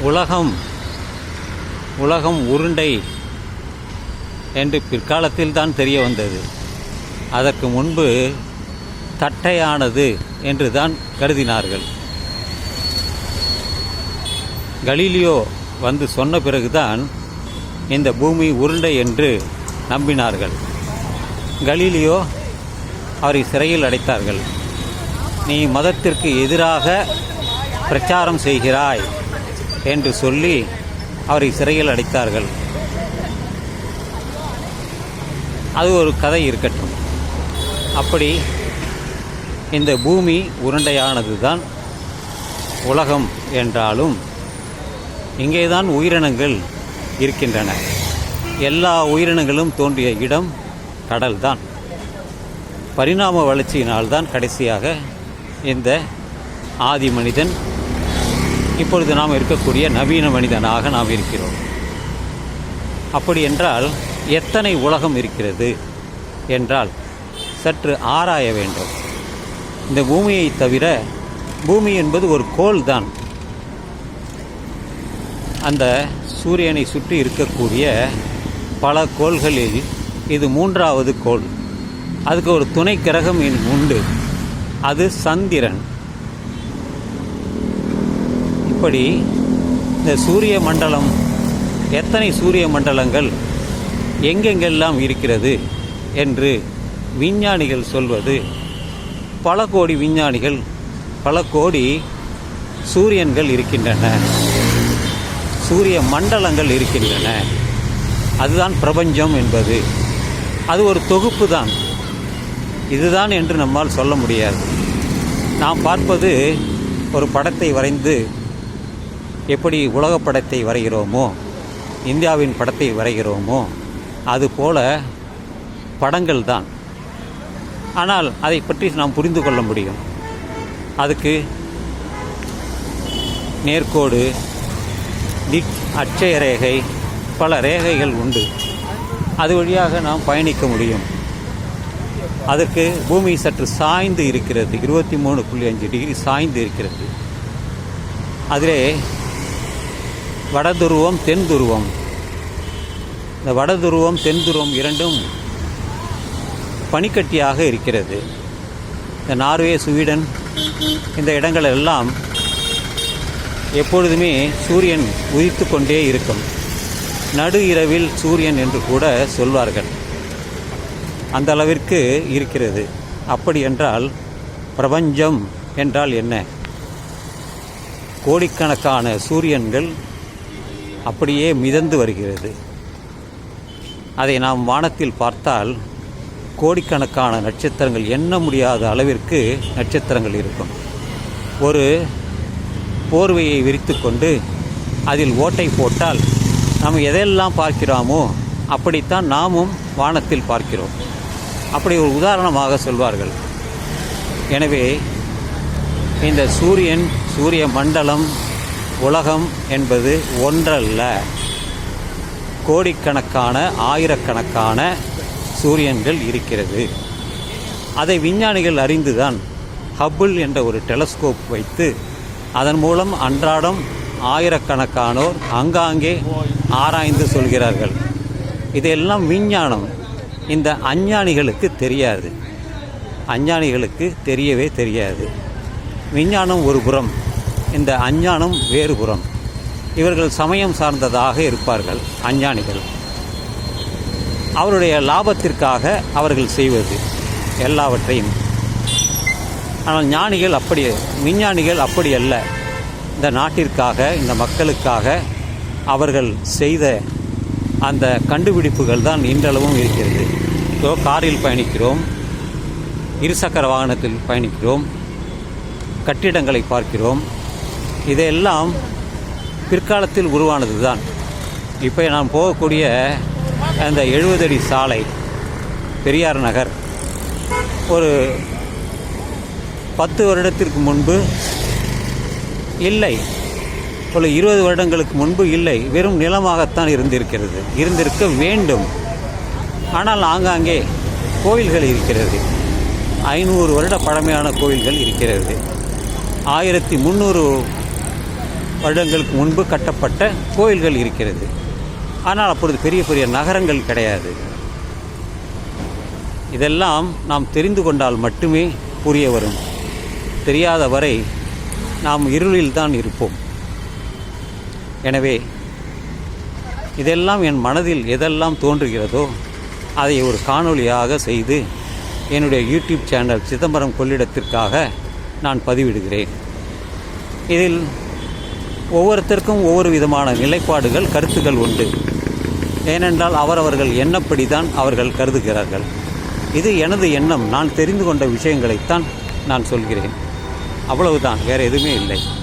உலகம் உலகம் உருண்டை என்று பிற்காலத்தில் தான் தெரிய வந்தது. அதற்கு முன்பு தட்டையானது என்று தான் கருதினார்கள். கலீலியோ வந்து சொன்ன பிறகுதான் இந்த பூமி உருண்டை என்று நம்பினார்கள். கலீலியோ அவரை சிறையில் அடைத்தார்கள். நீ மதத்திற்கு எதிராக பிரச்சாரம் செய்கிறாய். என்று சொல்லி அவரை சிறையில் அடைத்தார்கள். அது ஒரு கதை இருக்கட்டும். அப்படி இந்த பூமி உருண்டையானது தான் உலகம் என்றாலும் இங்கேதான் உயிரினங்கள் இருக்கின்றன. எல்லா உயிரினங்களும் தோன்றிய இடம் கடல்தான். பரிணாம வளர்ச்சியினால்தான் கடைசியாக இந்த ஆதி மனிதன் இப்பொழுது நாம் இருக்கக்கூடிய நவீன மனிதனாக நாம் இருக்கிறோம். அப்படி என்றால் எத்தனை உலகம் இருக்கிறது என்றால் சற்று ஆராய வேண்டும். இந்த பூமியை தவிர பூமி என்பது ஒரு கோல் தான். அந்த சூரியனை சுற்றி இருக்கக்கூடிய பல கோள்களில் இது மூன்றாவது கோள். அதுக்கு ஒரு துணை கிரகம் உண்டு. அது சந்திரன். இப்படி இந்த சூரிய மண்டலம் எத்தனை சூரிய மண்டலங்கள் எங்கெங்கெல்லாம் இருக்கிறது என்று விஞ்ஞானிகள் சொல்வது. பல கோடி விஞ்ஞானிகள் பல கோடி சூரியன்கள் இருக்கின்றன. சூரிய மண்டலங்கள் இருக்கின்றன. அதுதான் பிரபஞ்சம் என்பது. அது ஒரு தொகுப்பு தான். இதுதான் என்று நம்மால் சொல்ல முடியாது. நாம் பார்ப்பது ஒரு படத்தை வரைந்து எப்படி உலகப் படத்தை வரைகிறோமோ இந்தியாவின் படத்தை வரைகிறோமோ அதுபோல படங்கள் தான். ஆனால் அதை பற்றி நாம் புரிந்து கொள்ள முடியும். அதுக்கு நேர்கோடு திக் அட்சய ரேகை பல ரேகைகள் உண்டு. அது வழியாக நாம் பயணிக்க முடியும். அதற்கு பூமி சற்று சாய்ந்து இருக்கிறது. இருபத்தி மூணு புள்ளி அஞ்சு டிகிரி சாய்ந்து இருக்கிறது. அதிலே வட துருவம் தென் துருவம் இந்த வட துருவம் தென் துருவம் இரண்டும் பனிக்கட்டியாக இருக்கிறது. இந்த நார்வே ஸ்வீடன் இந்த இடங்கள் எல்லாம் எப்பொழுதுமே சூரியன் உதித்து கொண்டே இருக்கும். நடு இரவில் சூரியன் என்று கூட சொல்வார்கள். அந்த அளவிற்கு இருக்கிறது. அப்படி என்றால் பிரபஞ்சம் என்றால் என்ன? கோடிக்கணக்கான சூரியன்கள் அப்படியே மிதந்து வருகிறது. அதை நாம் வானத்தில் பார்த்தால் கோடிக்கணக்கான நட்சத்திரங்கள் எண்ண முடியாத அளவிற்கு நட்சத்திரங்கள் இருக்கும். ஒரு போர்வையை விரித்து கொண்டு அதில் ஓட்டை போட்டால் நாம் எதையெல்லாம் பார்க்கிறோமோ அப்படித்தான் நாமும் வானத்தில் பார்க்கிறோம். அப்படி ஒரு உதாரணமாக சொல்வார்கள். எனவே இந்த சூரியன் சூரிய மண்டலம் உலகம் என்பது ஒன்றல்ல. கோடிக்கணக்கான ஆயிரக்கணக்கான சூரியன்கள் இருக்கிறது. அதை விஞ்ஞானிகள் அறிந்துதான் ஹப்பிள் என்ற ஒரு டெலஸ்கோப் வைத்து அதன் மூலம் அன்றாடம் ஆயிரக்கணக்கானோர் அங்காங்கே ஆராய்ந்து சொல்கிறார்கள். இதெல்லாம் விஞ்ஞானம் இந்த அஞ்ஞானிகளுக்கு தெரியாது. அஞ்ஞானிகளுக்கு தெரியவே தெரியாது. விஞ்ஞானம் ஒரு புறம். இந்த அஞ்ஞானம் வேறுபுறம் இவர்கள் சமயம் சார்ந்ததாக இருப்பார்கள் அஞ்ஞானிகள். அவருடைய லாபத்திற்காக அவர்கள் செய்வது எல்லாவற்றையும். ஆனால் ஞானிகள் அப்படி விஞ்ஞானிகள் அப்படி அல்ல. இந்த நாட்டிற்காக இந்த மக்களுக்காக அவர்கள் செய்த அந்த கண்டுபிடிப்புகள் தான் இன்றளவும் இருக்கிறது. ஸோ காரில் பயணிக்கிறோம் இருசக்கர வாகனத்தில் பயணிக்கிறோம் கட்டிடங்களை பார்க்கிறோம். இதையெல்லாம் பிற்காலத்தில் உருவானது தான் இப்போ நான் போகக்கூடிய அந்த எழுபது அடி சாலை பெரியார் நகர். ஒரு பத்து வருடத்திற்கு முன்பு இல்லை. ஒரு இருபது வருடங்களுக்கு முன்பு இல்லை. வெறும் நிலமாகத்தான் இருந்திருக்கிறது. இருந்திருக்க வேண்டும். ஆனால் ஆங்காங்கே கோயில்கள் இருக்கிறது. ஐநூறு வருட பழமையான கோயில்கள் இருக்கிறது. ஆயிரத்தி முந்நூறு வருடங்களுக்கு முன்பு கட்டப்பட்ட கோயில்கள் இருக்கிறது. ஆனால் அப்பொழுது பெரிய பெரிய நகரங்கள் கிடையாது. இதெல்லாம் நாம் தெரிந்து கொண்டால் மட்டுமே புரிய வரும். தெரியாத வரை நாம் இருளில் தான் இருப்போம். எனவே இதெல்லாம் என் மனதில் எதெல்லாம் தோன்றுகிறதோ அதை ஒரு காணொளியாக செய்து என்னுடைய யூடியூப் சேனல் சிதம்பரம் கொள்ளிடத்திற்காக நான் பதிவிடுகிறேன். இதில் ஒவ்வொருத்தருக்கும் ஒவ்வொரு விதமான நிலைப்பாடுகள் கருத்துக்கள் உண்டு. ஏனென்றால் அவரவர்கள் எண்ணப்படிதான் அவர்கள் கருதுகிறார்கள். இது எனது எண்ணம். நான் தெரிந்து கொண்ட விஷயங்களைத்தான் நான் சொல்கிறேன். அவ்வளவுதான். வேறு எதுவுமே இல்லை.